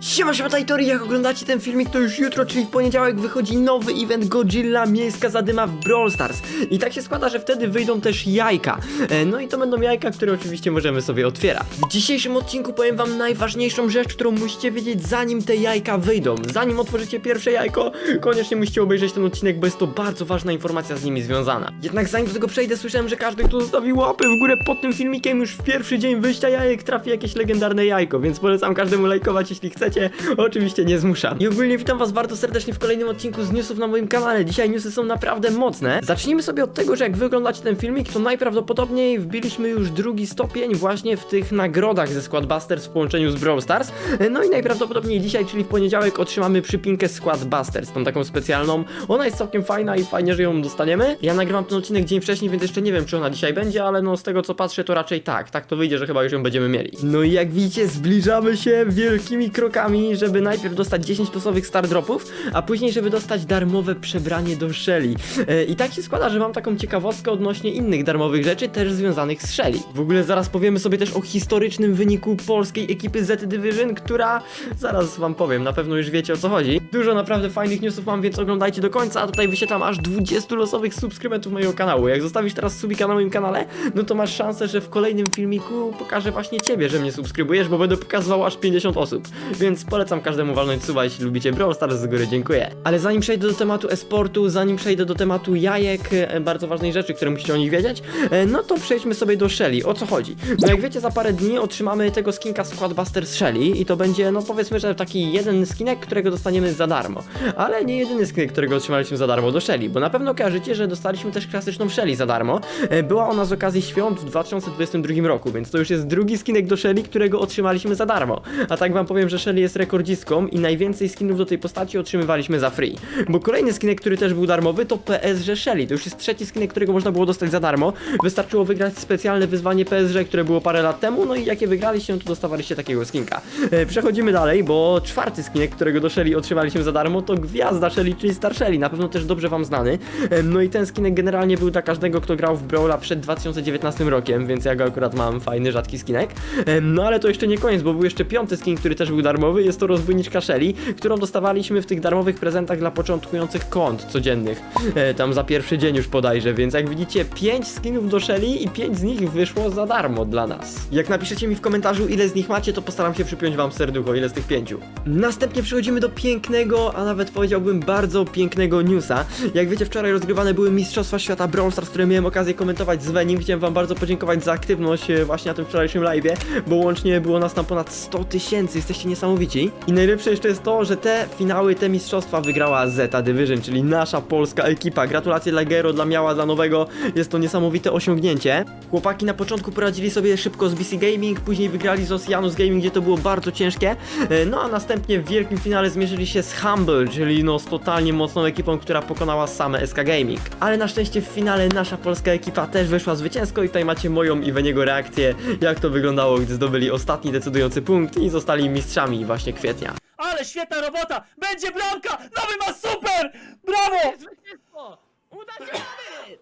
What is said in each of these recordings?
Siema, siema, Tajtory, jak oglądacie ten filmik, to już jutro, czyli w poniedziałek wychodzi nowy event Godzilla Miejska Zadyma w Brawl Stars. I tak się składa, że wtedy wyjdą też jajka. E, No i to będą jajka, które oczywiście możemy sobie otwierać. W dzisiejszym odcinku powiem wam najważniejszą rzecz, którą musicie wiedzieć zanim te jajka wyjdą. Zanim otworzycie pierwsze jajko, koniecznie musicie obejrzeć ten odcinek, bo jest to bardzo ważna informacja z nimi związana. Jednak zanim do tego przejdę, słyszałem, że każdy, kto zostawi łapy w górę pod tym filmikiem, już w pierwszy dzień wyjścia jajek trafi jakieś legendarne jajko, więc polecam każdemu lajkować, jeśli chcecie. Oczywiście nie zmuszam. I ogólnie witam was bardzo serdecznie w kolejnym odcinku z newsów na moim kanale. Dzisiaj newsy są naprawdę mocne. Zacznijmy sobie od tego, że jak wy oglądacie ten filmik, to najprawdopodobniej wbiliśmy już drugi stopień właśnie w tych nagrodach ze Squadbusters w połączeniu z Brawl Stars. No i najprawdopodobniej dzisiaj, czyli w poniedziałek, otrzymamy przypinkę Squadbusters, tą taką specjalną. Ona jest całkiem fajna i fajnie, że ją dostaniemy. Ja nagrywam ten odcinek dzień wcześniej, więc jeszcze nie wiem, czy ona dzisiaj będzie, ale no z tego co patrzę, to raczej tak. Tak to wyjdzie, że chyba już ją będziemy mieli. No i jak widzicie, zbliżamy się wielkimi krokami, żeby najpierw dostać 10 losowych star dropów, a później, żeby dostać darmowe przebranie do Shelly. E, I tak się składa, że mam taką ciekawostkę odnośnie innych darmowych rzeczy, też związanych z Shelly. W ogóle zaraz powiemy sobie też o historycznym wyniku polskiej ekipy Z Division, która zaraz wam powiem, na pewno już wiecie o co chodzi. Dużo naprawdę fajnych newsów mam, więc oglądajcie do końca, a tutaj wyświetlam aż 20 losowych subskrybentów mojego kanału. Jak zostawisz teraz subika na moim kanale, no to masz szansę, że w kolejnym filmiku pokażę właśnie ciebie, że mnie subskrybujesz, bo będę pokazywał aż 50 osób. Więc polecam każdemu walnąć suba, jeśli lubicie Brawl Stars z góry, dziękuję. Ale zanim przejdę do tematu e-sportu, zanim przejdę do tematu jajek, e, bardzo ważnej rzeczy, które musicie o nich wiedzieć, e, no to przejdźmy sobie do Shelly. O co chodzi? No jak wiecie, za parę dni otrzymamy tego skinka Squadbusters Shelly i to będzie, no powiedzmy, że taki jeden skinek, którego dostaniemy za darmo. Ale nie jedyny skinek, którego otrzymaliśmy za darmo do Shelly, bo na pewno kojarzycie, że dostaliśmy też klasyczną Shelly za darmo. E, Była ona z okazji świąt w 2022 roku, więc to już jest drugi skinek do Shelly, którego otrzymaliśmy za darmo. A tak wam powiem, że Shelly jest rekordzistką i najwięcej skinów do tej postaci otrzymywaliśmy za free. Bo kolejny skinek, który też był darmowy, to PSG Shelly. To już jest trzeci skinek, którego można było dostać za darmo. Wystarczyło wygrać specjalne wyzwanie PSG, które było parę lat temu, no i jakie wygraliście, to dostawaliście takiego skinka. E, przechodzimy dalej, bo czwarty skinek, którego do Shelly otrzymaliśmy za darmo, to Gwiazda Shelly, czyli Star Shelly. Na pewno też dobrze wam znany. E, no i ten skinek generalnie był dla każdego, kto grał w Brawla przed 2019 rokiem, więc ja go akurat mam fajny, rzadki skinek. E, no ale to jeszcze nie koniec, bo był jeszcze piąty skin, który też był darmowy. Jest to rozbójniczka Shelly, którą dostawaliśmy w tych darmowych prezentach dla początkujących kont codziennych. E, tam za pierwszy dzień już podajże, więc jak widzicie, 5 skinów do Shelly i 5 z nich wyszło za darmo dla nas. Jak napiszecie mi w komentarzu, ile z nich macie, to postaram się przypiąć wam serducho, ile z tych pięciu. Następnie przechodzimy do pięknego, a nawet powiedziałbym bardzo pięknego newsa. Jak wiecie, wczoraj rozgrywane były Mistrzostwa Świata Brawl Stars, które miałem okazję komentować z Venim. Chciałem wam bardzo podziękować za aktywność e, właśnie na tym wczorajszym live'ie, bo łącznie było nas tam ponad 100 tysięcy, jesteście niesamowici. I najlepsze jeszcze jest to, że te finały, te mistrzostwa wygrała Zeta Division, czyli nasza polska ekipa. Gratulacje dla Gero, dla Miała, dla Nowego. Jest to niesamowite osiągnięcie. Chłopaki na początku poradzili sobie szybko z BC Gaming, później wygrali z Oceanus Gaming, gdzie to było bardzo ciężkie. E, No a następnie w wielkim finale zmierzyli się z Humble, czyli no z totalnie mocną ekipą, która pokonała same SK Gaming. Ale na szczęście w finale nasza polska ekipa też wyszła zwycięsko i tutaj macie moją i Weniego reakcję, jak to wyglądało, gdy zdobyli ostatni decydujący punkt i zostali mistrzami właśnie kwietnia. Ale świetna robota! Będzie bramka! Nowy ma super! Brawo! Zwycięstwo! Uda się mamy!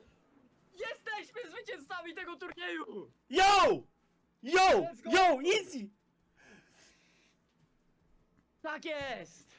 Jesteśmy zwycięzcami tego turnieju! Yo! Yo! Yo! Easy! Tak jest!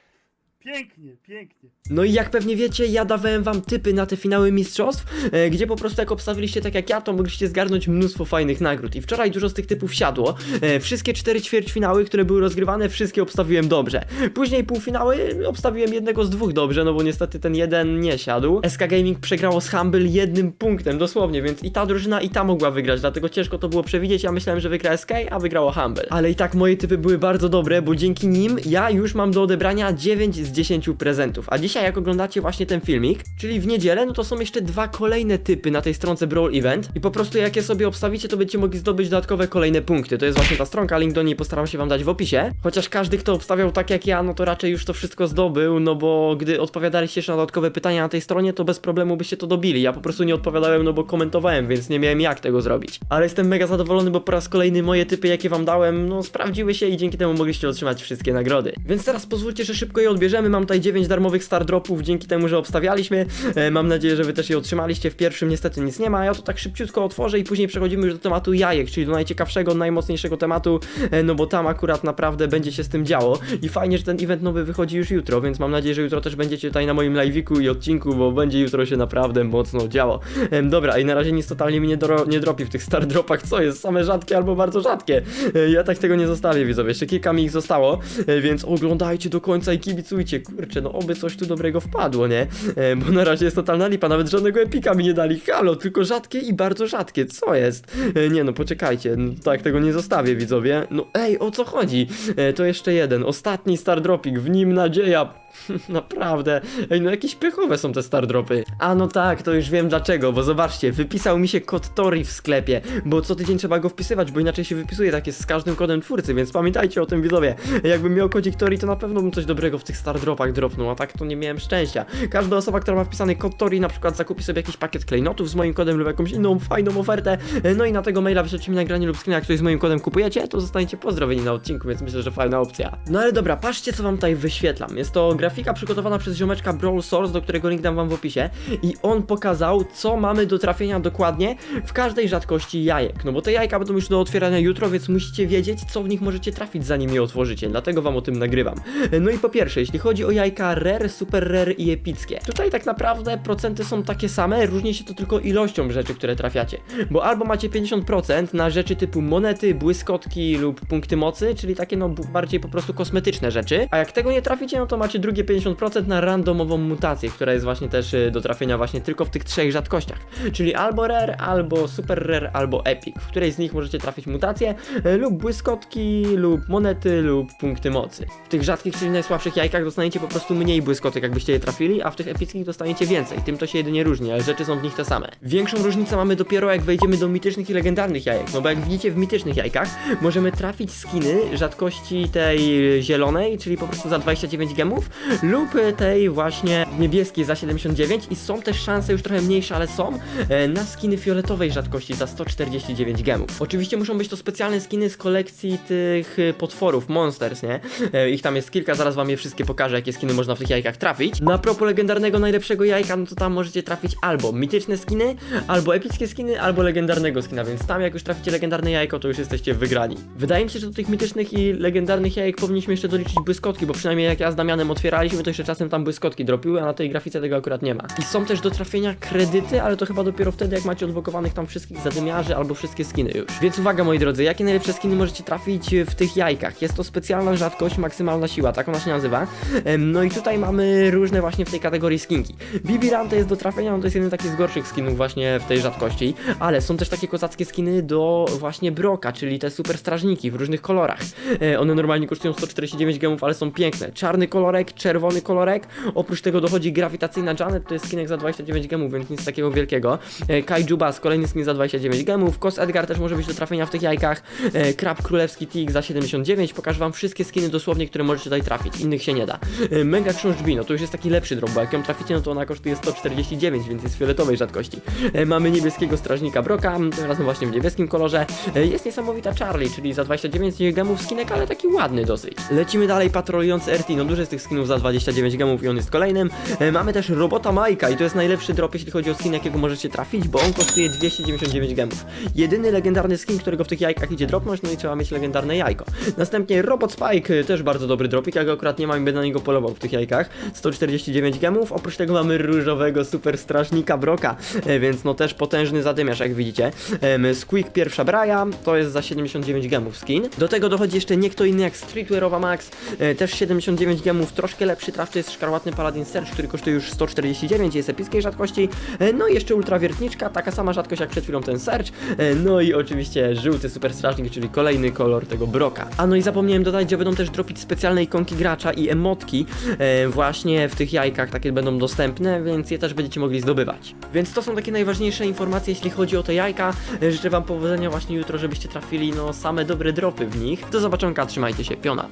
Pięknie, pięknie. No i jak pewnie wiecie, ja dawałem wam typy na te finały mistrzostw, e, gdzie po prostu jak obstawiliście tak jak ja, to mogliście zgarnąć mnóstwo fajnych nagród. I wczoraj dużo z tych typów siadło. E, wszystkie cztery ćwierćfinały, które były rozgrywane, wszystkie obstawiłem dobrze. Później półfinały obstawiłem jednego z dwóch dobrze, no bo niestety ten jeden nie siadł. SK Gaming przegrało z Humble jednym punktem, dosłownie, więc i ta drużyna i ta mogła wygrać, dlatego ciężko to było przewidzieć. Ja myślałem, że wygra SK, a wygrało Humble. Ale i tak moje typy były bardzo dobre, bo dzięki nim ja już mam do odebrania 9 z 10 prezentów. A dzisiaj jak oglądacie właśnie ten filmik, czyli w niedzielę, no to są jeszcze dwa kolejne typy na tej stronce Brawl Event i po prostu jak je sobie obstawicie, to będziecie mogli zdobyć dodatkowe kolejne punkty. To jest właśnie ta stronka, link do niej postaram się wam dać w opisie. Chociaż każdy, kto obstawiał tak jak ja, no to raczej już to wszystko zdobył, no bo gdy odpowiadaliście jeszcze na dodatkowe pytania na tej stronie, to bez problemu byście to dobili. Ja po prostu nie odpowiadałem, no bo komentowałem, więc nie miałem jak tego zrobić. Ale jestem mega zadowolony, bo po raz kolejny moje typy, jakie wam dałem, no sprawdziły się i dzięki temu mogliście otrzymać wszystkie nagrody. Więc teraz pozwólcie, że szybko je odbierzemy bierzemy, mam tutaj 9 darmowych star dropów dzięki temu, że obstawialiśmy. E, mam nadzieję, że wy też je otrzymaliście. W pierwszym niestety nic nie ma, ja to tak szybciutko otworzę i później przechodzimy już do tematu jajek, czyli do najciekawszego, najmocniejszego tematu, e, no bo tam akurat naprawdę będzie się z tym działo. I fajnie, że ten event nowy wychodzi już jutro, więc mam nadzieję, że jutro też będziecie tutaj na moim live'iku i odcinku, bo będzie jutro się naprawdę mocno działo. Em, dobra, i na razie nic totalnie mi nie, dro- nie dropi w tych star dropach, co jest same rzadkie albo bardzo rzadkie. E, ja tak tego nie zostawię, widzowie. Jeszcze kilka mi ich zostało, e, więc oglądajcie do końca i kibicujcie. Kurczę, no oby coś tu dobrego wpadło, nie? E, bo na razie jest totalna lipa, nawet żadnego epika mi nie dali. Halo, tylko rzadkie i bardzo rzadkie. Co jest? E, nie no, poczekajcie, no, tak tego nie zostawię, widzowie. No ej, o co chodzi? E, to jeszcze jeden, ostatni star dropik, w nim nadzieja. Naprawdę. Ej, no jakieś pychowe są te star dropy. A no tak, to już wiem dlaczego, bo zobaczcie, wypisał mi się kod Tori w sklepie, bo co tydzień trzeba go wpisywać, bo inaczej się wypisuje, tak jest z każdym kodem twórcy, więc pamiętajcie o tym widzowie. Jakbym miał kodzik Tori, to na pewno bym coś dobrego w tych star dropach dropnął, a tak to nie miałem szczęścia. Każda osoba, która ma wpisany kod Tori, na przykład zakupi sobie jakiś pakiet klejnotów z moim kodem lub jakąś inną fajną ofertę, no i na tego maila wyślecie mi nagranie lub screen, jak coś z moim kodem kupujecie, to zostaniecie pozdrowieni na odcinku, więc myślę, że fajna opcja. No ale dobra, patrzcie co wam tutaj wyświetlam. Jest to grafika przygotowana przez ziomeczka Brawl Source, do którego link dam wam w opisie i on pokazał, co mamy do trafienia dokładnie w każdej rzadkości jajek. No bo te jajka będą już do otwierania jutro, więc musicie wiedzieć, co w nich możecie trafić, zanim je otworzycie. Dlatego wam o tym nagrywam. No i po pierwsze, jeśli chodzi o jajka rare, super rare i epickie. Tutaj tak naprawdę procenty są takie same, różni się to tylko ilością rzeczy, które trafiacie. Bo albo macie 50% na rzeczy typu monety, błyskotki lub punkty mocy, czyli takie no bardziej po prostu kosmetyczne rzeczy. A jak tego nie traficie, no to macie drugie 50% na randomową mutację, która jest właśnie też y, do trafienia właśnie tylko w tych trzech rzadkościach. Czyli albo rare, albo super rare, albo epic. W której z nich możecie trafić mutacje y, lub błyskotki, lub monety, lub punkty mocy. W tych rzadkich, czyli najsłabszych jajkach dostaniecie po prostu mniej błyskotek, jakbyście je trafili, a w tych epickich dostaniecie więcej. Tym to się jedynie różni, ale rzeczy są w nich te same. Większą różnicę mamy dopiero jak wejdziemy do mitycznych i legendarnych jajek. No bo jak widzicie w mitycznych jajkach możemy trafić skiny rzadkości tej zielonej, czyli po prostu za 29 gemów, lub tej właśnie niebieskiej za 79 i są też szanse już trochę mniejsze, ale są e, na skiny fioletowej rzadkości za 149 gemów. Oczywiście muszą być to specjalne skiny z kolekcji tych e, potworów, monsters, nie? E, Ich tam jest kilka, zaraz wam je wszystkie pokażę, jakie skiny można w tych jajkach trafić. Na propos legendarnego najlepszego jajka, no to tam możecie trafić albo mityczne skiny, albo epickie skiny, albo legendarnego skina, więc tam jak już traficie legendarne jajko, to już jesteście wygrani. Wydaje mi się, że do tych mitycznych i legendarnych jajek powinniśmy jeszcze doliczyć błyskotki, bo przynajmniej jak ja z Damianem otwieraliśmy, to jeszcze czasem tam błyskotki dropiły, a na tej grafice tego akurat nie ma. I są też do trafienia kredyty, ale to chyba dopiero wtedy, jak macie odblokowanych tam wszystkich zadymiarzy albo wszystkie skiny już. Więc uwaga moi drodzy, jakie najlepsze skiny możecie trafić w tych jajkach? Jest to specjalna rzadkość, maksymalna siła, tak ona się nazywa. No i tutaj mamy różne właśnie w tej kategorii skinki. Bibi Rante jest do trafienia, no to jest jeden taki z gorszych skinów właśnie w tej rzadkości, ale są też takie kozackie skiny do właśnie Broka, czyli te super strażniki w różnych kolorach. E, one normalnie kosztują 149 gemów, ale są piękne. Czarny kolorek, czerwony kolorek, oprócz tego dochodzi grawitacyjna Janet, to jest skinek za 29 gemów, więc nic takiego wielkiego. E, Kaiju Bass, kolejny skin za 29 gemów, Kos Edgar też może być do trafienia w tych jajkach, e, Krab Królewski Tik za 79, pokażę wam wszystkie skiny dosłownie, które możecie tutaj trafić, innych się nie da. E, Mega Książ Drzwi, no to już jest taki lepszy drop, bo jak ją traficie, no to ona kosztuje 149, więc jest fioletowej rzadkości. Mamy niebieskiego strażnika Broka, tym razem właśnie w niebieskim kolorze. Jest niesamowita Charlie, czyli za 29 gemów skinek, ale taki ładny dosyć. Lecimy dalej, patrolujący RT, no dużo jest tych skinów za 29 gemów i on jest kolejnym. E, Mamy też robota Majka i to jest najlepszy drop, jeśli chodzi o skin, jakiego możecie trafić, bo on kosztuje 299 gemów. Jedyny legendarny skin, którego w tych jajkach idzie dropnąć, no i trzeba mieć legendarne jajko. Następnie Robot Spike, e, też bardzo dobry dropik, ja go akurat nie mam i będę na niego polował w tych jajkach. 149 gemów, oprócz tego mamy różowego super strażnika Broka, e, więc no też potężny zadymiarz, jak widzicie. Em, Squeak pierwsza Braja, to jest za 79 gemów skin. Do tego dochodzi jeszcze nie kto inny jak Streetwearowa Max, e, też 79 gemów, troszkę lepszy traf to jest szkarłatny Paladin Search, który kosztuje już 149, jest epickiej rzadkości. E, No i jeszcze ultrawiertniczka, taka sama rzadkość jak przed chwilą ten Search. E, No i oczywiście żółty super strażnik, czyli kolejny kolor tego Broka. A no i zapomniałem dodać, że będą też dropić specjalne ikonki gracza i emotki e, właśnie w tych jajkach, takie będą dostępne, więc je też będziecie mogli zdobywać. Więc to są takie najważniejsze informacje, jeśli chodzi o te jajka. Życzę wam powodzenia właśnie jutro, żebyście trafili no same dobre dropy w nich. Do zobaczonka, trzymajcie się, piona.